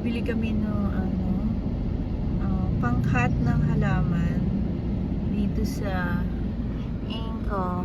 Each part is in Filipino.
bibili kami ng ano, ah, pangkat ng halaman dito sa Inko.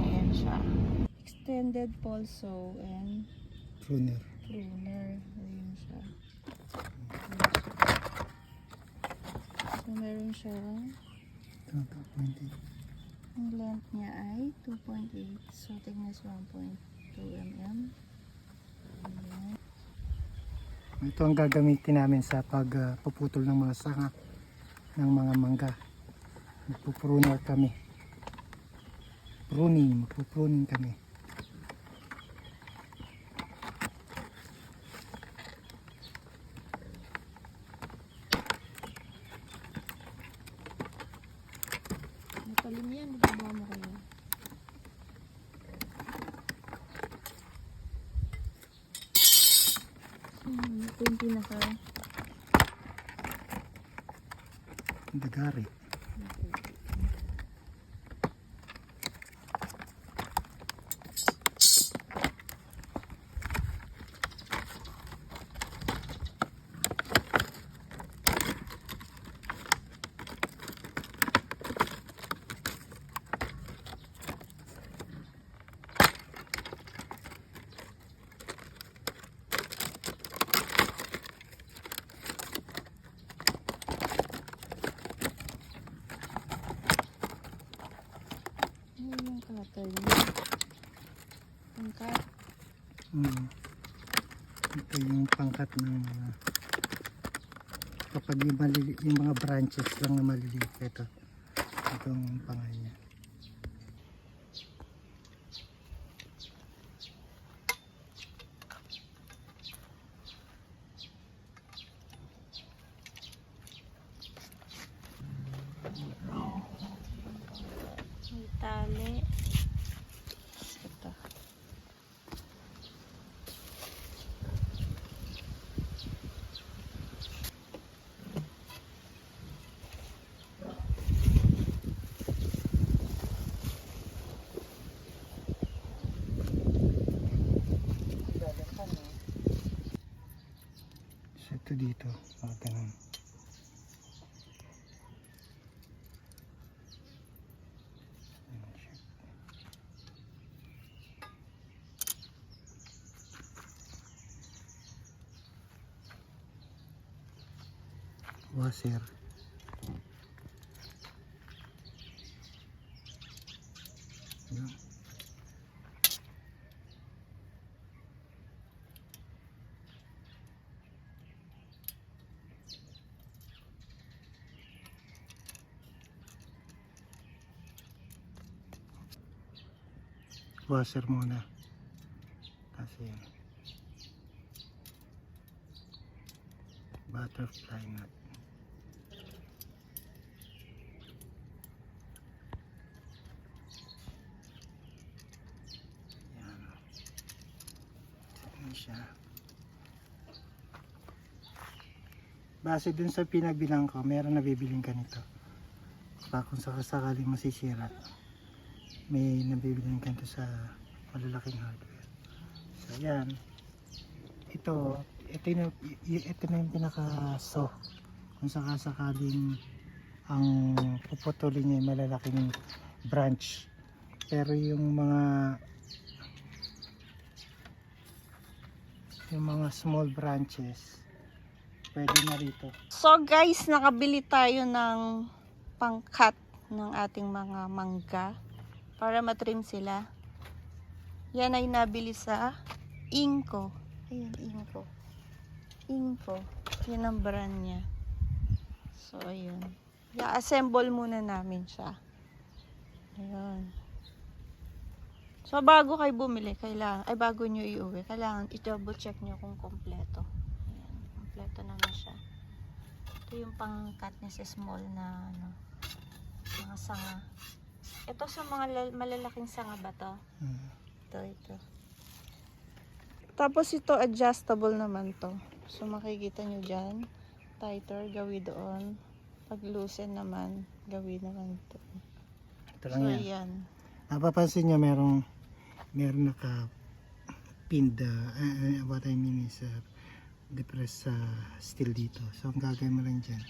Ayan siya. Extended pulso and Pruner. pruner. Ayan siya. Siya. So, meron pwede. ang length niya ay 2.8. So, thickness 1.2 mm. Ayan. Ito ang gagamitin namin sa pagpuputol ng mga sanga ng mga mangga. Magpupruner kami. Pruning, magpupruning kami. 20 na sir. Dagari. Okay. Ito yung pangkat ng mga kapag yung, malili, yung mga branches lang na maliliit ito. Ito ang pangalan niya. May tali. Ito. So ito dito. Mga ganun. Ayan siya. Washer. Washer muna. Kasi butterfly nut. Yan yan siya. Base dun sa pinagbilang ko meron na bibiling ganito. Pa kung sakasakaling masisira may nabibilang ganito sa malalaking hardware. So yan. Ito, ito, y- ito na yung pinaka so kung sakasakaling ang puputulin niya malalaking branch. Pero yung mga yung mga small branches pwede na rito. So guys, nakabili tayo ng pangkat ng ating mga mangga para matrim sila. Yan ay nabili sa Inco. Ayun, Inco. Inco. Yan ang brand niya. So, ayun. I-assemble muna namin siya. Ayun. So, bago kayo bumili, kailangan, ay bago nyo iuwi, kailangan i-double check nyo kung kompleto. Ayan, kompleto naman siya. Ito yung pang-cut niya sa small na, ano, mga sanga. Ito sa mga lal- malalaking sanga ba to? Hmm. Ito, ito. Tapos ito, adjustable naman to. So, makikita nyo dyan. Tighter, gawi doon. Pag loosen naman, gawi naman ito. Ito lang So, yan. yan. Napapansin nyo merong meron naka pinned uh, uh, what I mean is uh, depress sa steel dito. So ang gagawin mo lang dyan,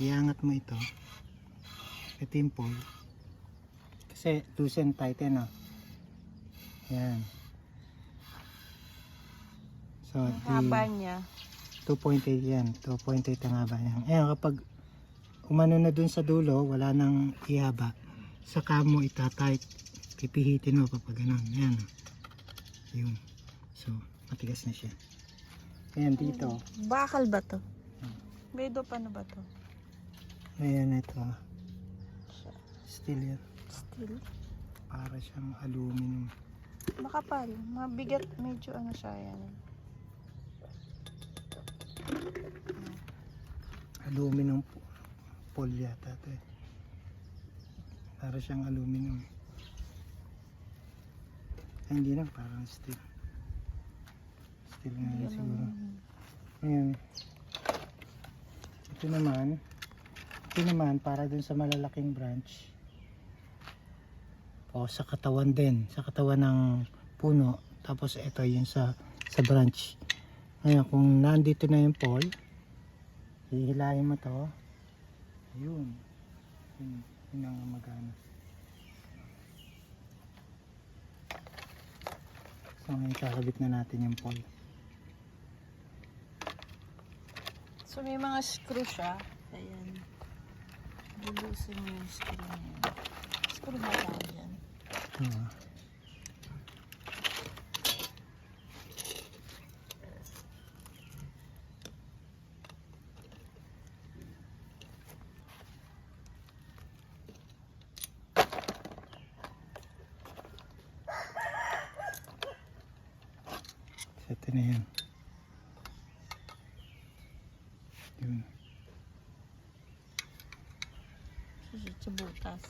iangat mo ito. Ito yung pole. Tight yan, oh. Yan. So, Ang haba niya. 2.8 yan. 2.8 ang haba niyan. Ayan, kapag umano na dun sa dulo, wala nang ihaba. Saka mo itatight. Pipihitin mo kapag ganun. Ayan. Yun. So, matigas na siya. Ayan, dito. Bakal ba to? Bedo pa na ba to? Ayan, ito. Steel yan. Steel. Para siyang aluminum. Makapal. Mabigat. Medyo ano siya yan. Aluminum po. Pole yata ito eh. Para siyang aluminum. Ay, hindi na. Parang steel. Steel nga yun siguro. Ayan. Ito naman. Ito naman para dun sa malalaking branch. O sa katawan din. Sa katawan ng puno. Tapos ito yung sa sa branch. Ngayon kung nandito na yung pole, hihilahin mo to. Ayun. Yun, yun ang magana. So ngayon kakabit na natin yung pole. So may mga screw siya. Ayan. Lulusin mo yung screw na. Screw ba tawag yan? So, ito na yan. Yun. Susunod sa butas.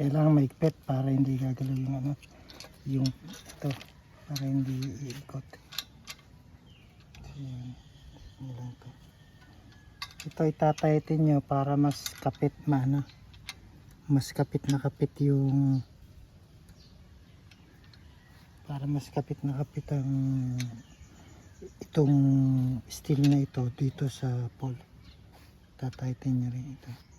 Kailangan maigpit para hindi gagalaw yung ano, yung ito, para hindi iikot. Ayan, lang to. Ito itataitin nyo para mas kapit mana. Mas kapit na kapit yung para mas kapit na kapit ang itong steel na ito dito sa pole. Tataitin nyo rin ito.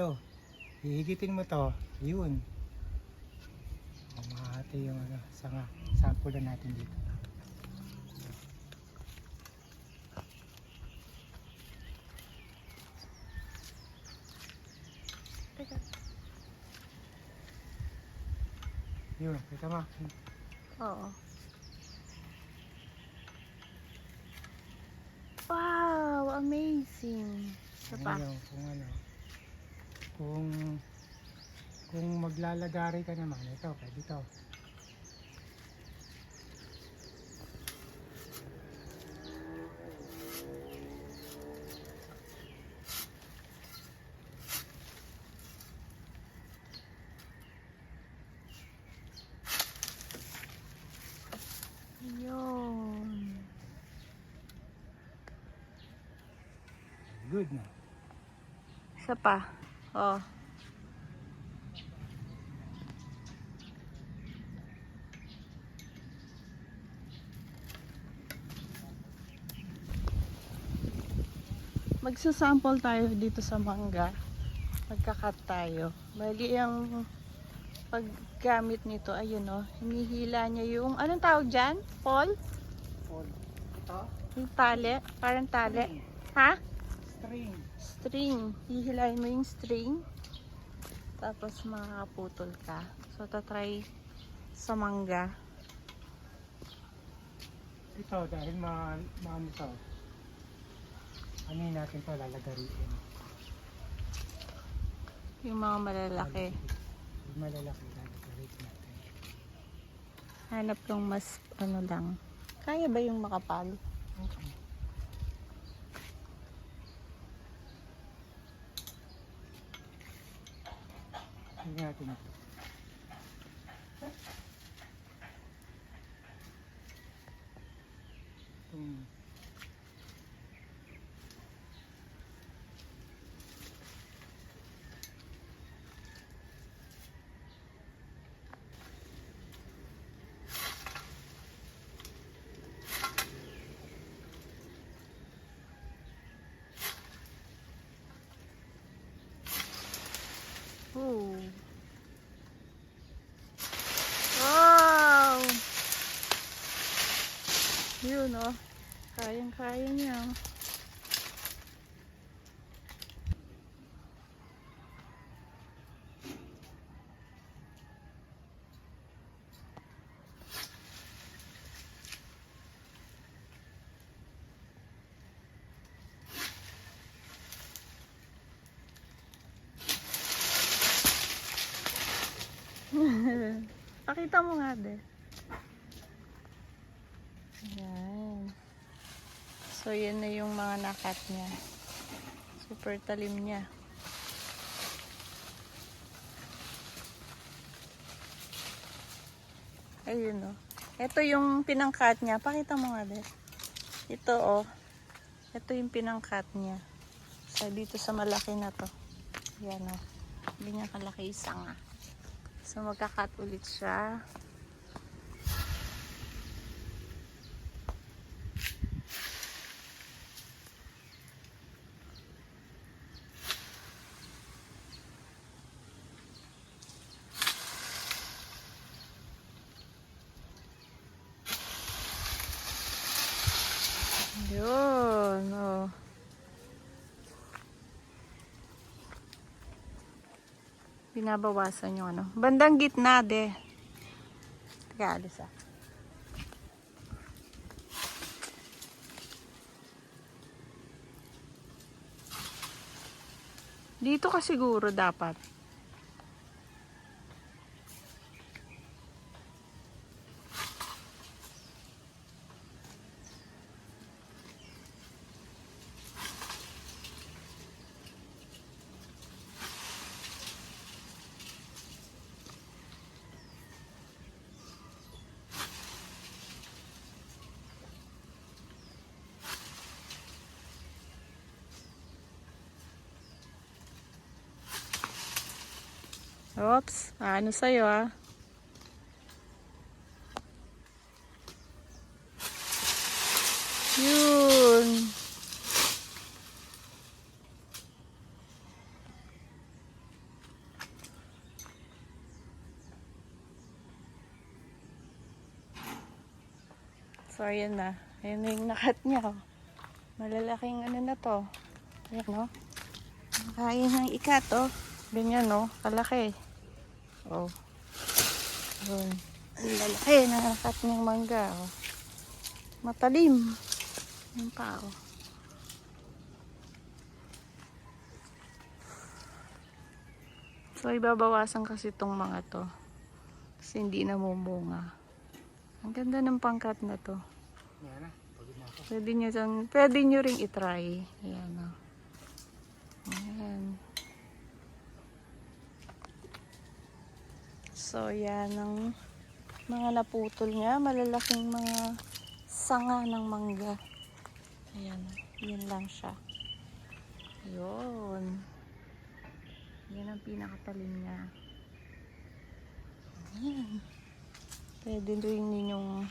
Ito, hihigitin mo to, yun. Mahati yung ano, sanga. Sample na natin dito. Yun, kita mo. Oo. Wow! Amazing! Isa pa. Ano, kung ano, kung kung maglalagari ka naman, ito, pwede to. Yun. Good na. Isa pa. Oh. Magsasample tayo dito sa mangga. Magkakat tayo. Bali ang pag gamit nito, ayun oh, hinihila niya yung, anong tawag dyan? Paul? Paul. Ito? Yung tali? Parang tali? Ha? String. String. Hihilahin mo yung string. Tapos makakaputol ka. So, tatry sa mangga. Ito, dahil ma maano to. Ano natin to lalagariin. Yung mga malalaki. Yung malalaki lalagariin natin. Hanap yung mas, ano lang. Kaya ba yung makapal? Okay. Tingnan natin ito. Itong Ooh. Wow! Yun oh. Kayang-kaya niya. Pakita mo nga, de. Ayan. So, yan na yung mga nakat niya. Super talim niya. Ayun, oh. Ito yung pinangkat niya. Pakita mo nga, de. Ito, oh. Ito yung pinangkat niya. So, dito sa malaki na to. Yan, oh. Hindi niya kalaki isa nga. So magka-cut ulit siya. Yun, oh. Binabawasan yung ano. Bandang gitna, de. Teka, alis ah. Dito ka siguro dapat. Oops, ano sa'yo ah? Yun. So, ayan na. Ayan na yung nakat niya. oh. Malalaking ano na to. Ayan, no? Kaya ng ikat, oh. Ganyan, no? Kalaki. Oh. Yun. Ang lalaki na nakat niyang mangga, oh. Matalim. Yung pa, oh. So, ibabawasan kasi itong mga to. Kasi hindi namumunga. Ang ganda ng pangkat na to. Pwede nyo, pwede nyo ring itry. Ayan, oh. Ayan. So, yan ang mga naputol niya. Malalaking mga sanga ng mangga. Ayan, yun lang siya. Yun. Yan ang pinakatalim niya. Ayan. Pwede rin ninyong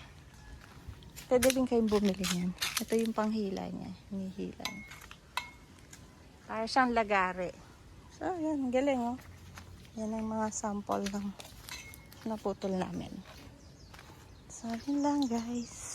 Pwede din kayong bumili niyan. Ito yung panghila niya. Hinihila. niya. Para siyang lagari. So, yan. Galing, oh. Yan ang mga sample ng naputol namin. So, yun lang guys.